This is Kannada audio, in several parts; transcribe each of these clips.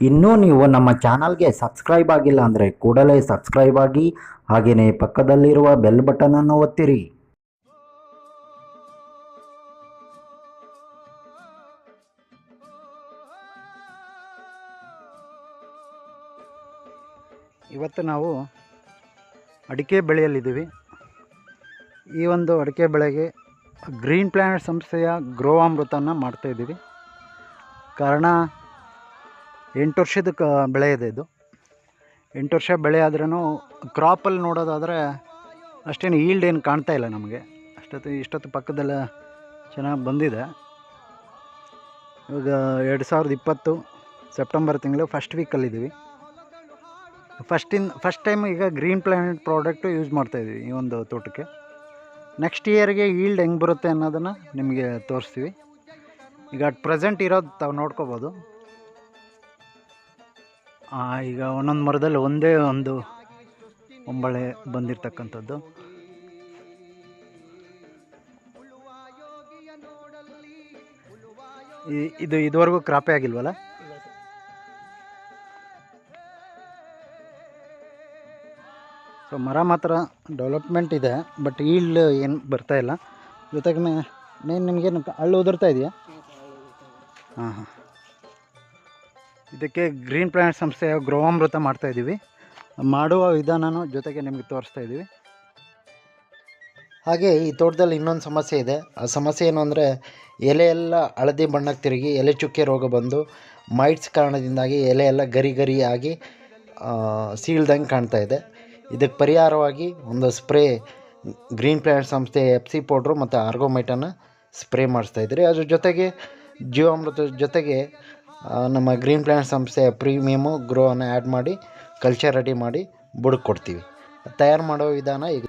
ಇನ್ನೂ ನೀವು ನಮ್ಮ ಚಾನಲ್ಗೆ ಸಬ್ಸ್ಕ್ರೈಬ್ ಆಗಿಲ್ಲ ಅಂದರೆ ಕೂಡಲೇ ಸಬ್ಸ್ಕ್ರೈಬ್ ಆಗಿ ಹಾಗೆಯೇ ಪಕ್ಕದಲ್ಲಿರುವ ಬೆಲ್ ಬಟನನ್ನು ಒತ್ತಿರಿ. ಇವತ್ತು ನಾವು ಅಡಿಕೆ ಬೆಳೆಯಲ್ಲಿದ್ದೀವಿ. ಈ ಒಂದು ಅಡಿಕೆ ಬೆಳೆಗೆ ಗ್ರೀನ್ ಪ್ಲ್ಯಾನೆಟ್ ಸಂಸ್ಥೆಯ ಗ್ರೋ ಅಮೃತನ ಮಾಡ್ತಾಯಿದ್ದೀವಿ ಕಾರಣ ಎಂಟು ವರ್ಷದ ಕ ಬೆಳೆ ಇದೆ ಇದು. ಎಂಟು ವರ್ಷ ಬೆಳೆ ಆದ್ರೂ ಕ್ರಾಪಲ್ಲಿ ನೋಡೋದಾದರೆ ಅಷ್ಟೇನು ಈಲ್ಡ್ ಏನು ಕಾಣ್ತಾ ಇಲ್ಲ ನಮಗೆ. ಅಷ್ಟೊತ್ತು, ಇಷ್ಟೊತ್ತು ಪಕ್ಕದೆಲ್ಲ ಚೆನ್ನಾಗಿ ಬಂದಿದೆ. ಇವಾಗ ಎರಡು ಸಾವಿರದ ಇಪ್ಪತ್ತು ಸೆಪ್ಟೆಂಬರ್ ತಿಂಗಳು ಫಸ್ಟ್ ವೀಕಲ್ಲಿದ್ದೀವಿ ಫಸ್ಟಿನ್ ಫಸ್ಟ್ ಟೈಮ್ ಈಗ ಗ್ರೀನ್ ಪ್ಲ್ಯಾನೆಟ್ ಪ್ರಾಡಕ್ಟು ಯೂಸ್ ಮಾಡ್ತಾಯಿದ್ದೀವಿ ಈ ಒಂದು ತೋಟಕ್ಕೆ. ನೆಕ್ಸ್ಟ್ ಇಯರ್ಗೆ ಈಲ್ಡ್ ಹೆಂಗೆ ಬರುತ್ತೆ ಅನ್ನೋದನ್ನು ನಿಮಗೆ ತೋರಿಸ್ತೀವಿ. ಈಗ ಅಟ್ ಪ್ರೆಸೆಂಟ್ ಇರೋದು ತಾವು ನೋಡ್ಕೋಬೋದು. ಈಗ ಒಂದೊಂದು ಮರದಲ್ಲಿ ಒಂದೇ ಒಂದು ಒಂಬಳೆ ಬಂದಿರತಕ್ಕಂಥದ್ದು. ಇದು ಇದುವರೆಗೂ ಕ್ರಾಪೇ ಆಗಿಲ್ವಲ್ಲ? ಸೊ ಮರ ಮಾತ್ರ ಡೆವಲಪ್ಮೆಂಟ್ ಇದೆ ಬಟ್ ಈಲ್ಡ್ ಏನು ಬರ್ತಾ ಇಲ್ಲ. ಜೊತೆಗೆ ಮೇನ್ ನಿಮಗೇನು ಹಳ್ಳು ಉದುರ್ತಾ ಇದೆಯಾ? ಹಾಂ ಹಾಂ. ಇದಕ್ಕೆ ಗ್ರೀನ್ ಪ್ಲಾನೆಟ್ ಸಂಸ್ಥೆಯ ಗೃಹಾಮೃತ ಮಾಡ್ತಾ ಇದ್ದೀವಿ ಮಾಡುವ ವಿಧಾನನೂ ಜೊತೆಗೆ ನಿಮಗೆ ತೋರಿಸ್ತಾ ಇದ್ದೀವಿ ಹಾಗೆ ಈ ತೋಟದಲ್ಲಿ ಇನ್ನೊಂದು ಸಮಸ್ಯೆ ಇದೆ. ಆ ಸಮಸ್ಯೆ ಏನು ಅಂದರೆ ಎಲೆ ಎಲ್ಲ ಹಳದಿ ಬಣ್ಣಕ್ಕೆ ತಿರುಗಿ ಎಲೆ ಚುಕ್ಕೆ ರೋಗ ಬಂದು ಮೈಟ್ಸ್ ಕಾರಣದಿಂದಾಗಿ ಎಲೆ ಎಲ್ಲ ಗರಿ ಗರಿ ಸೀಳ್ದಂಗೆ ಕಾಣ್ತಾ ಇದೆ. ಇದಕ್ಕೆ ಪರಿಹಾರವಾಗಿ ಒಂದು ಸ್ಪ್ರೇ ಗ್ರೀನ್ ಪ್ಲಾಂಟ್ ಸಂಸ್ಥೆ ಎಫ್ ಸಿ ಪೌಡ್ರು ಮತ್ತು ಆರ್ಗೋಮೈಟನ್ನು ಸ್ಪ್ರೇ ಮಾಡಿಸ್ತಾ ಇದ್ದೀರಿ. ಅದ್ರ ಜೊತೆಗೆ ಜೀವಾಮೃತದ ಜೊತೆಗೆ ನಮ್ಮ ಗ್ರೀನ್ ಪ್ಲಾನೆಟ್ ಸಂಸ್ಥೆಯ ಪ್ರೀಮಿಯಮು ಗ್ರೋವನ್ನು ಆ್ಯಡ್ ಮಾಡಿ, ಕಲ್ಚರ್ ರೆಡಿ ಮಾಡಿ ಬುಡಕ್ಕೆ ಕೊಡ್ತೀವಿ. ತಯಾರು ಮಾಡೋ ವಿಧಾನ ಈಗ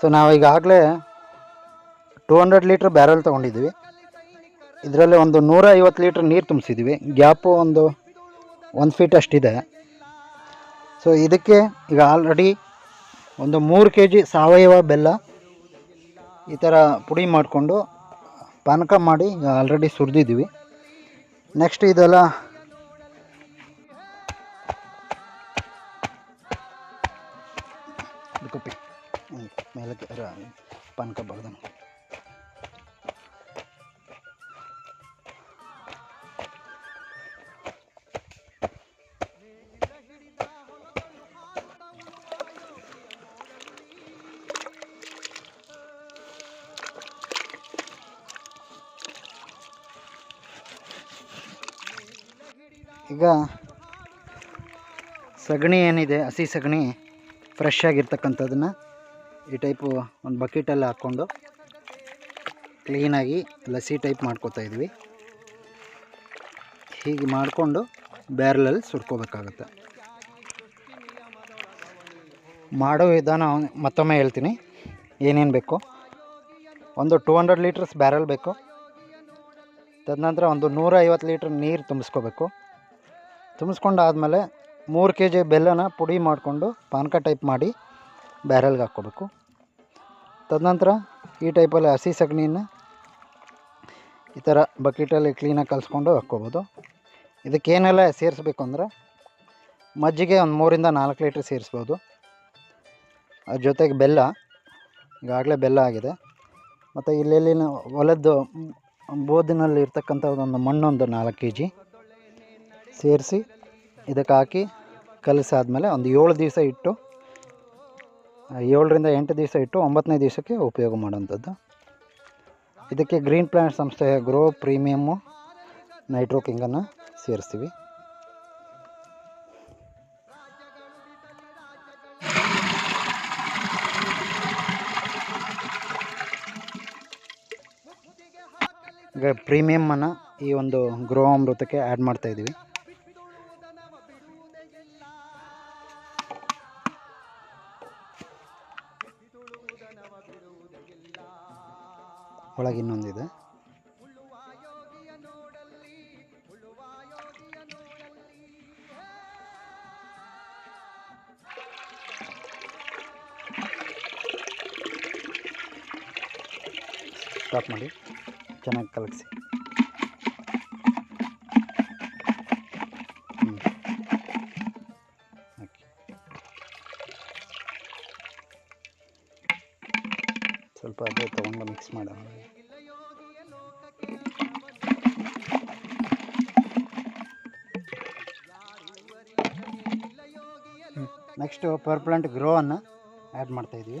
ಸೊ ನಾವು ಈಗಾಗಲೇ ಟೂ ಹಂಡ್ರೆಡ್ ಲೀಟ್ರ್ ಬ್ಯಾರಲ್ ತೊಗೊಂಡಿದ್ದೀವಿ. ಇದರಲ್ಲಿ ಒಂದು ನೂರ ಐವತ್ತು ಲೀಟ್ರ್ ನೀರು ತುಂಬಿಸಿದ್ದೀವಿ. ಗ್ಯಾಪು ಒಂದು ಒಂದು ಫೀಟ್ ಅಷ್ಟಿದೆ. ಸೊ ಇದಕ್ಕೆ ಈಗ ಆಲ್ರೆಡಿ ಒಂದು ಮೂರು ಕೆ ಜಿ ಸಾವಯವ ಬೆಲ್ಲ ಈ ಥರ ಪುಡಿ ಮಾಡಿಕೊಂಡು ಪಾನಕ ಮಾಡಿ ಆಲ್ರೆಡಿ ಸುರಿದಿದ್ದೀವಿ ನೆಕ್ಸ್ಟ್ ಇದೆಲ್ಲ ರ- ಪಾನಕ ಬಗ್ದ ಈಗ ಸಗಣಿ ಏನಿದೆ, ಹಸಿ ಸಗಣಿ ಫ್ರೆಶ್ ಆಗಿರ್ತಕ್ಕಂಥದ್ದನ್ನು ಈ ಟೈಪು ಒಂದು ಬಕೆಟಲ್ಲಿ ಹಾಕ್ಕೊಂಡು ಕ್ಲೀನಾಗಿ ಲಸಿ ಟೈಪ್ ಮಾಡ್ಕೋತಾ ಇದ್ವಿ. ಹೀಗೆ ಮಾಡಿಕೊಂಡು ಬ್ಯಾರಲಲ್ಲಿ ಸುರ್ಕೋಬೇಕಾಗುತ್ತೆ ಮಾಡೋ ವಿಧಾನ ಮತ್ತೊಮ್ಮೆ ಹೇಳ್ತೀನಿ. ಏನೇನು ಬೇಕು? ಒಂದು ಟೂ ಹಂಡ್ರೆಡ್ ಲೀಟರ್ಸ್ ಬ್ಯಾರಲ್ ಬೇಕು. ತದನಂತರ ಒಂದು ನೂರ ಐವತ್ತು ಲೀಟ್ರ್ ನೀರು ತುಂಬಿಸ್ಕೋಬೇಕು. ತುಂಬಿಸ್ಕೊಂಡಾದಮೇಲೆ ಮೂರು ಕೆ ಜಿ ಬೆಲ್ಲನ ಪುಡಿ ಮಾಡಿಕೊಂಡು ಪಾನಕ ಟೈಪ್ ಮಾಡಿ ಬ್ಯಾರಲ್ಗೆ ಹಾಕ್ಕೋಬೇಕು. ತದನಂತರ ಈ ಟೈಪಲ್ಲಿ ಹಸಿ ಸಗಣಿನ ಈ ಥರ ಬಕೆಟಲ್ಲಿ ಕ್ಲೀನಾಗಿ ಕಲಿಸ್ಕೊಂಡು ಹಾಕ್ಕೋಬೋದು. ಇದಕ್ಕೇನೆಲ್ಲ ಸೇರಿಸ್ಬೇಕು ಅಂದರೆ ಮಜ್ಜಿಗೆ ಒಂದು ಮೂರಿಂದ ನಾಲ್ಕು ಲೀಟ್ರ್ ಸೇರಿಸ್ಬೋದು. ಅದ್ರ ಜೊತೆಗೆ ಬೆಲ್ಲ, ಈಗಾಗಲೇ ಬೆಲ್ಲ ಆಗಿದೆ. ಮತ್ತು ಇಲ್ಲೆಲ್ಲಿನ ಹೊಲದ್ದು ಬೋದಿನಲ್ಲಿ ಇರ್ತಕ್ಕಂಥ ಒಂದು ಮಣ್ಣೊಂದು ನಾಲ್ಕು ಕೆ ಜಿ ಸೇರಿಸಿ ಇದಕ್ಕೆ ಹಾಕಿ ಕಲಸಾದಮೇಲೆ ಒಂದು ಏಳು ದಿವಸ ಇಟ್ಟು ಏಳರಿಂದ ಎಂಟು ದಿವಸ ಇಟ್ಟು ಒಂಬತ್ತನೇ ದಿವಸಕ್ಕೆ ಉಪಯೋಗ ಮಾಡುವಂಥದ್ದು. ಇದಕ್ಕೆ ಗ್ರೀನ್ ಪ್ಲ್ಯಾಂಟ್ ಸಂಸ್ಥೆಯ ಗ್ರೋ ಪ್ರೀಮಿಯಮ್ಮು ನೈಟ್ರೋ ಕಿಂಗನ್ನು ಸೇರಿಸ್ತೀವಿ. ಈಗ ಪ್ರೀಮಿಯಮ್ಮನ್ನು ಈ ಒಂದು ಗ್ರೋ ಅಮೃತಕ್ಕೆ ಆ್ಯಡ್ ಮಾಡ್ತಾ ಒಳಗೆ ಇನ್ನೊಂದಿದೆ. ಸ್ಟಾಪ್ ಮಾಡಿ. ಚೆನ್ನಾಗಿ ಕಲಗಿಸಿ. ಮಾಡೋಣ ನೆಕ್ಸ್ಟು ಪರ್ ಪ್ಲಾಂಟ್ ಗ್ರೋವನ್ನು ಆ್ಯಡ್ ಮಾಡ್ತಾಯಿದ್ವಿ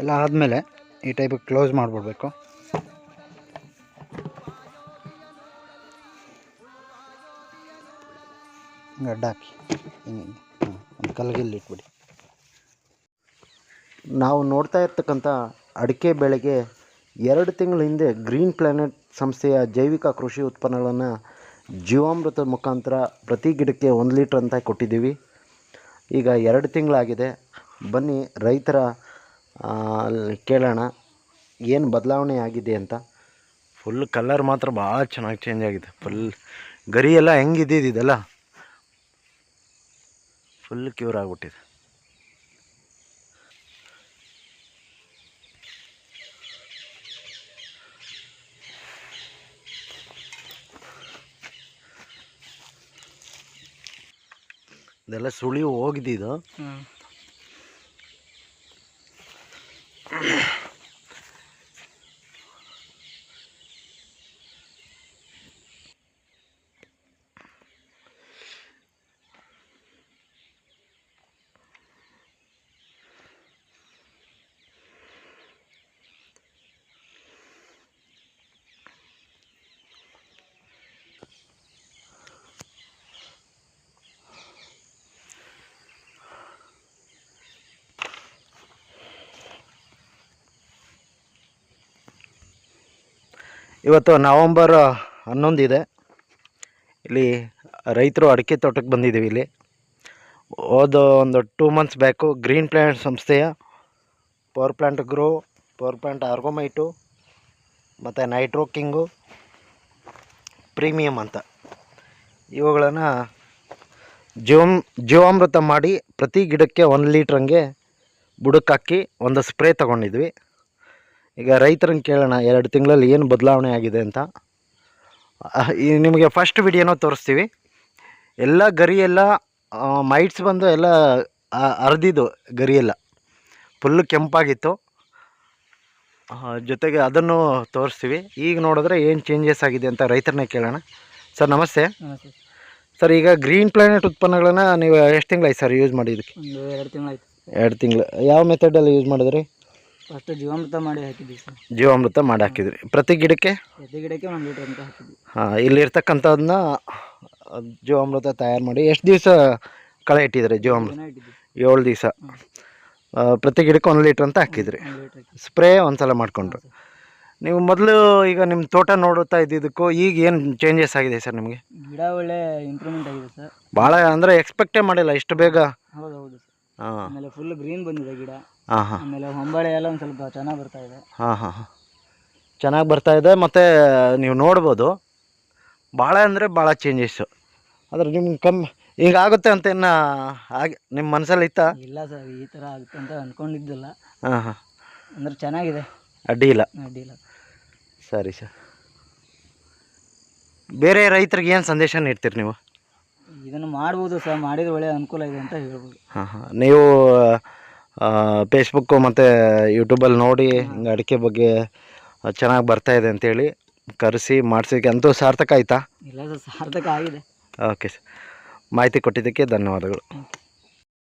ಎಲ್ಲ ಆದಮೇಲೆ ಈ ಟೈಪ್ ಕ್ಲೋಸ್ ಮಾಡಿಬಿಡ್ಬೇಕು. ಗಡ್ಡಾಕಿ ಹಿಂಗೆ ಕಲ್ಗಿಲ್ಲಿ ಇಟ್ಬಿಡಿ. ನಾವು ನೋಡ್ತಾ ಇರ್ತಕ್ಕಂಥ ಅಡಿಕೆ ಬೆಳೆಗೆ ಎರಡು ತಿಂಗಳ ಹಿಂದೆ ಗ್ರೀನ್ ಪ್ಲಾನೆಟ್ ಸಂಸ್ಥೆಯ ಜೈವಿಕ ಕೃಷಿ ಉತ್ಪನ್ನಗಳನ್ನು ಜೀವಾಮೃತದ ಮುಖಾಂತರ ಪ್ರತಿ ಗಿಡಕ್ಕೆ ಒಂದು ಲೀಟ್ರ್ ಅಂತ ಕೊಟ್ಟಿದ್ದೀವಿ. ಈಗ ಎರಡು ತಿಂಗಳಾಗಿದೆ. ಬನ್ನಿ ರೈತರ ಅಲ್ಲಿ ಕೇಳೋಣ, ಏನು ಬದಲಾವಣೆ ಆಗಿದೆ ಅಂತ. ಫುಲ್ ಕಲರ್ ಮಾತ್ರ ಭಾಳ ಚೆನ್ನಾಗಿ ಚೇಂಜ್ ಆಗಿದೆ. ಫುಲ್ ಗರಿ ಎಲ್ಲ ಹೆಂಗಿದ್ದಿದ್ದಲ್ಲ ಫುಲ್ ಕ್ಯೂರ್ ಆಗಿಬಿಟ್ಟಿದೆ. ಇದೆಲ್ಲ ಸುಳಿವು 嗯 ಇವತ್ತು ನವಂಬರ್ ಹನ್ನೊಂದಿದೆ. ಇಲ್ಲಿ ರೈತರು ಅಡಿಕೆ ತೋಟಕ್ಕೆ ಬಂದಿದ್ದೀವಿ ಇಲ್ಲಿ. ಹೋದ ಒಂದು two months back green plant ಸಂಸ್ಥೆಯ power plant grow power plant ಆರ್ಗೋಮೈಟು ಮತ್ತು ನೈಟ್ರೋ ಕಿಂಗು ಪ್ರೀಮಿಯಮ್ ಅಂತ. ಇವುಗಳನ್ನು ಜೀವಮ್ ಜೀವಾಮೃತ ಮಾಡಿ ಪ್ರತಿ ಗಿಡಕ್ಕೆ ಒಂದು ಲೀಟ್ರಂಗೆ ಬುಡಕ್ಕೆ ಹಾಕಿ ಒಂದು ಸ್ಪ್ರೇ ತೊಗೊಂಡಿದ್ವಿ. ಈಗ ರೈತರನ್ನ ಕೇಳೋಣ ಎರಡು ತಿಂಗಳಲ್ಲಿ ಏನು ಬದಲಾವಣೆ ಆಗಿದೆ ಅಂತ. ಈ ನಿಮಗೆ ಫಸ್ಟ್ ವಿಡಿಯೋನೋ ತೋರಿಸ್ತೀವಿ. ಎಲ್ಲ ಗರಿ ಎಲ್ಲ ಮೈಟ್ಸ್ ಬಂದು ಎಲ್ಲ ಅರ್ದಿದ್ದು ಗರಿಯೆಲ್ಲ ಎಲ್ಲ. ಫುಲ್ಲು ಕೆಂಪಾಗಿತ್ತು. ಜೊತೆಗೆ ಅದನ್ನು ತೋರಿಸ್ತೀವಿ. ಈಗ ನೋಡಿದ್ರೆ ಏನು ಚೇಂಜಸ್ ಆಗಿದೆ ಅಂತ ರೈತರನ್ನೇ ಕೇಳೋಣ. ಸರ್ ನಮಸ್ತೆ. ಸರ್. ಈಗ ಗ್ರೀನ್ ಪ್ಲಾನೆಟ್ ಉತ್ಪನ್ನಗಳನ್ನು ನೀವು ಎಷ್ಟು ತಿಂಗಳಾಯ್ತು ಸರ್ ಯೂಸ್ ಮಾಡಿದ್ದಕ್ಕೆ? ಒಂದು ಎರಡು ತಿಂಗಳಾಯ್ತು. ಎರಡು ತಿಂಗಳು. ಯಾವ ಮೆಥಡಲ್ಲಿ ಯೂಸ್ ಮಾಡಿದ್ರಿ? ಫಸ್ಟ್ ಜೀವಾಮೃತ ಮಾಡಿ ಹಾಕಿದ್ವಿ ಸರ್. ಜೀವಾಮೃತ ಮಾಡಿ ಹಾಕಿದ್ರಿ. ಪ್ರತಿ ಗಿಡಕ್ಕೆ? ಪ್ರತಿ ಗಿಡಕ್ಕೆ ಒಂದು ಲೀಟ್ರ್ ಅಂತ ಹಾಕಿದ್ವಿ ಹಾಂ ಜೀವಾಮೃತ ತಯಾರು ಮಾಡಿ ಎಷ್ಟು ದಿವಸ ಕಳೆ ಇಟ್ಟಿದ್ರಿ ಜೀವಾಮೃತ? ಇಟ್ಟಿದ್ವಿ ಏಳು ದಿವಸ. ಪ್ರತಿ ಗಿಡಕ್ಕೆ ಒಂದು ಲೀಟ್ರ್ ಅಂತ ಹಾಕಿದ್ರಿ. ಒಂದು ಲೀಟ್ರ್ ಹಾಕಿ ಸ್ಪ್ರೇ ಒಂದು ಸಲ ಮಾಡ್ಕೊಂಡ್ರು ನೀವು ಮೊದಲು ಈಗ ನಿಮ್ಮ ತೋಟ ನೋಡುತ್ತಾ ಇದ್ದಿದ್ದಕ್ಕೂ ಈಗ ಏನು ಚೇಂಜಸ್ ಆಗಿದೆ ಸರ್ ನಿಮಗೆ? ಗಿಡ ಒಳ್ಳೆ ಇಂಪ್ರೂವ್ಮೆಂಟ್ ಆಗಿದೆ ಸರ್. ಭಾಳ ಅಂದರೆ ಎಕ್ಸ್ಪೆಕ್ಟೇ ಮಾಡಿಲ್ಲ ಇಷ್ಟು ಬೇಗ? ಹೌದು ಹೌದು ಸರ್. ಹಾಂ. ಆಮೇಲೆ ಫುಲ್ ಗ್ರೀನ್ ಬಂದಿದೆ ಗಿಡ. ಹಾಂ ಹಾಂ. ಆಮೇಲೆ ಹೊಂಬಾಳೆ ಎಲ್ಲ ಒಂದು ಸ್ವಲ್ಪ ಚೆನ್ನಾಗಿ ಬರ್ತಾ ಇದೆ. ಹಾಂ ಹಾಂ ಹಾಂ. ಚೆನ್ನಾಗಿ ಬರ್ತಾ ಇದೆ ಮತ್ತು ನೀವು ನೋಡ್ಬೋದು. ಭಾಳ ಅಂದರೆ ಭಾಳ ಚೇಂಜಸ್ಸು ಆದರೆ ನಿಮ್ಗೆ ಕಮ್ಮಿ ಹಿಂಗಾಗುತ್ತೆ ಅಂತ ಇನ್ನು ಹಾಗೆ ನಿಮ್ಮ ಮನಸ್ಸಲ್ಲಿ ಇತ್ತಾ? ಇಲ್ಲ ಸರ್ ಈ ಥರ ಆಗುತ್ತೆ ಅಂತ ಅಂದ್ಕೊಂಡಿದ್ದಿಲ್ಲ ಹಾಂ ಹಾಂ. ಅಂದ್ರೆ ಚೆನ್ನಾಗಿದೆ. ಅಡ್ಡಿ ಇಲ್ಲ. ಅಡ್ಡಿ ಇಲ್ಲ. ಸರಿ ಸರ್. ಬೇರೆ ರೈತರಿಗೆ ಏನು ಸಂದೇಶ ನೀಡ್ತೀರಿ ನೀವು? ಇದನ್ನು ಮಾಡ್ಬೋದು ಸರ್ ಮಾಡಿದ್ರೆ ಒಳ್ಳೆಯ ಅನುಕೂಲ ಇದೆ ಅಂತ ಹೇಳ್ಬೋದು. ಹಾಂ ಹಾಂ. ನೀವು ಫೇಸ್ಬುಕ್ಕು ಮತ್ತು ಯೂಟ್ಯೂಬಲ್ಲಿ ನೋಡಿ ಹಿಂಗೆ ಅಡಿಕೆ ಬಗ್ಗೆ ಚೆನ್ನಾಗಿ ಬರ್ತಾ ಇದೆ ಅಂತೇಳಿ ಕರೆಸಿ ಮಾಡಿಸಿಕ್ಕೆ ಅಂತೂ ಸಾರ್ಥಕ ಆಯಿತಾ? ಇಲ್ಲ ಸರ್ ಸಾರ್ಥಕ ಆಗಿದೆ. ಓಕೆ ಸರ್ ಮಾಹಿತಿ ಕೊಟ್ಟಿದ್ದಕ್ಕೆ ಧನ್ಯವಾದಗಳು.